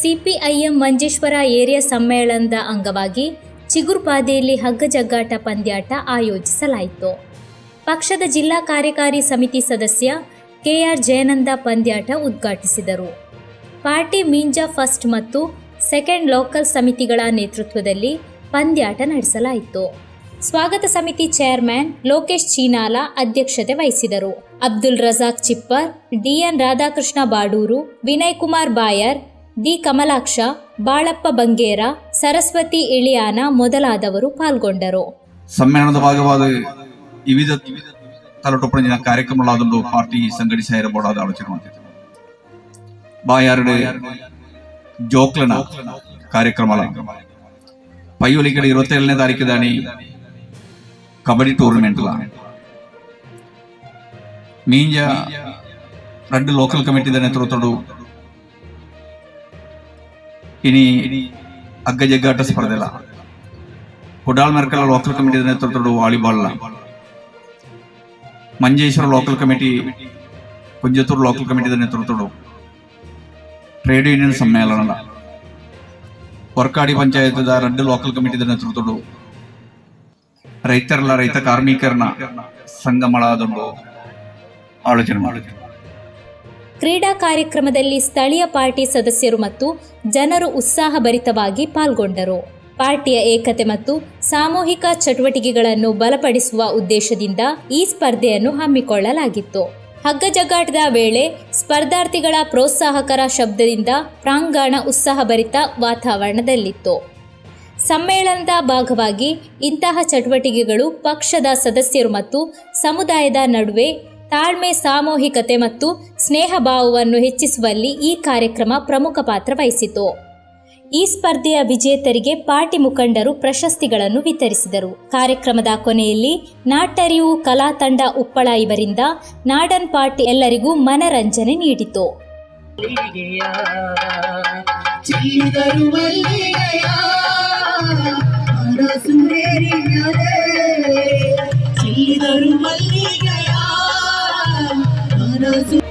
CPIM Manjeshwar area ಸಮ್ಮೇಳನದ ಅಂಗವಾಗಿ ಚಿಗುರುಪಾದೆಯಲ್ಲಿ ಹಗ್ಗ ಜಗ್ಗಾಟ ಪಂದ್ಯಾಟ ಆಯೋಜಿಸಲಾಯಿತು. ಪಕ್ಷದ ಜಿಲ್ಲಾ ಕಾರ್ಯಕಾರಿ ಸಮಿತಿ ಸದಸ್ಯ ಕೆಆರ್ ಜಯನಂದ ಪಂದ್ಯಾಟ ಉದ್ಘಾಟಿಸಿದರು. ಪಾರ್ಟಿ ಮಿಂಜಾ ಫಸ್ಟ್ ಮತ್ತು ಸೆಕೆಂಡ್ ಲೋಕಲ್ ಸಮಿತಿಗಳ ನೇತೃತ್ವದಲ್ಲಿ ಪಂದ್ಯಾಟ ನಡೆಸಲಾಯಿತು. ಸ್ವಾಗತ ಸಮಿತಿ ಚೇರ್ಮನ್ ಲೋಕೇಶ್ ಚೀನಾಲ ಅಧ್ಯಕ್ಷತೆ ವಹಿಸಿದರು. Abdul Razak chipper DN Radhakrishna Badoor, Vinay Kumar Bayar the Kamalaksha Balappa Bangera Saraswati ಇಳಿಯಾನ ಮೊದಲಾದವರು ಪಾಲ್ಗೊಂಡರು ಸಮ್ಮೇಳನದ ಭಾಗವಾದ ವಿವಿಧ ತಲಟೊಪ್ಪಣಿನ ಕಾರ್ಯಕ್ರಮಗಳಾದೊಂದು ಪಾರ್ಟಿ ಸಂಘಟಿಸ ಇರಬಹುದಾದ ಆಲೋಚನೆ ಮಾಡ್ತಿದ್ದೆ ಬಾಯಾರಡೆ ಜೋಕ್ಲನ ಕಾರ್ಯಕ್ರಮ ಪೈಯೊಲಿಕಡೆ ഇരുപത്തേഴിനെ താരീഖിതാണ് കബഡി ടൂർണമെന്റ് മീഞ്ച രണ്ട് ലോക്കൽ കമ്മിറ്റിയുടെ ನೇತೃತ್ವದೊಡು ഇനി ಅಗ್ಗಜಗ್ಗಾಟ ಸ್ಪರ್ಧೆಲ Kudal ಮೆರ್ಕಲ local committee ನೇತೃತ್ವದೊಡು volleyball Manjeshwara local committee Kunjathur local committee ನೇತೃತ್ವದೊಡು trade union ಸಮ್ಮೇಳನ ಹೊರಕಾಡಿ ಪಂಚಾಯತದ രണ്ട് ಲೋಕಲ್ ಕಮಿಟಿ ನೇತೃತ್ವದೊಡು ರೈತರಲ್ಲ ರೈತ ಕಾರ್ಮಿಕರನ್ನ ಸಂಗಮಳಾದೊಂದು ಆಲೋಚನೆ ಮಾಡಿದ್ರು ಕ್ರೀಡಾ ಕಾರ್ಯಕ್ರಮದಲ್ಲಿ ಸ್ಥಳೀಯ ಪಾರ್ಟಿ ಸದಸ್ಯರು ಮತ್ತು ಜನರು ಉತ್ಸಾಹಭರಿತವಾಗಿ ಪಾಲ್ಗೊಂಡರು. ಪಾರ್ಟಿಯ ಏಕತೆ ಮತ್ತು ಸಾಮೂಹಿಕ ಚಟುವಟಿಕೆಗಳನ್ನು ಬಲಪಡಿಸುವ ಉದ್ದೇಶದಿಂದ ಈ ಸ್ಪರ್ಧೆಯನ್ನು ಹಮ್ಮಿಕೊಳ್ಳಲಾಗಿತ್ತು. ಹಗ್ಗ ಜಗ್ಗಾಟದ ವೇಳೆ ಸ್ಪರ್ಧಾರ್ಥಿಗಳ ಪ್ರೋತ್ಸಾಹಕರ ಶಬ್ದದಿಂದ ಪ್ರಾಂಗಣ ಉತ್ಸಾಹಭರಿತ ವಾತಾವರಣದಲ್ಲಿತ್ತು. ಸಮ್ಮೇಳನದ ಭಾಗವಾಗಿ ಇಂತಹ ಚಟುವಟಿಕೆಗಳು ಪಕ್ಷದ ಸದಸ್ಯರು ಮತ್ತು ಸಮುದಾಯದ ನಡುವೆ ತಾಳ್ಮೆ, ಸಾಮೂಹಿಕತೆ ಮತ್ತು ಸ್ನೇಹ ಭಾವವನ್ನು ಹೆಚ್ಚಿಸುವಲ್ಲಿ ಈ ಕಾರ್ಯಕ್ರಮ ಪ್ರಮುಖ ಪಾತ್ರ ವಹಿಸಿತು. ಈ ಸ್ಪರ್ಧೆಯ ವಿಜೇತರಿಗೆ ಪಾರ್ಟಿ ಮುಖಂಡರು ಪ್ರಶಸ್ತಿಗಳನ್ನು ವಿತರಿಸಿದರು. ಕಾರ್ಯಕ್ರಮದ ಕೊನೆಯಲ್ಲಿ ನಾಟರಿವು ಕಲಾ ತಂಡ ಉಪ್ಪಳ ಇವರಿಂದ ನಾಡನ್ ಪಾರ್ಟಿ ಎಲ್ಲರಿಗೂ ಮನರಂಜನೆ ನೀಡಿತು. doesn't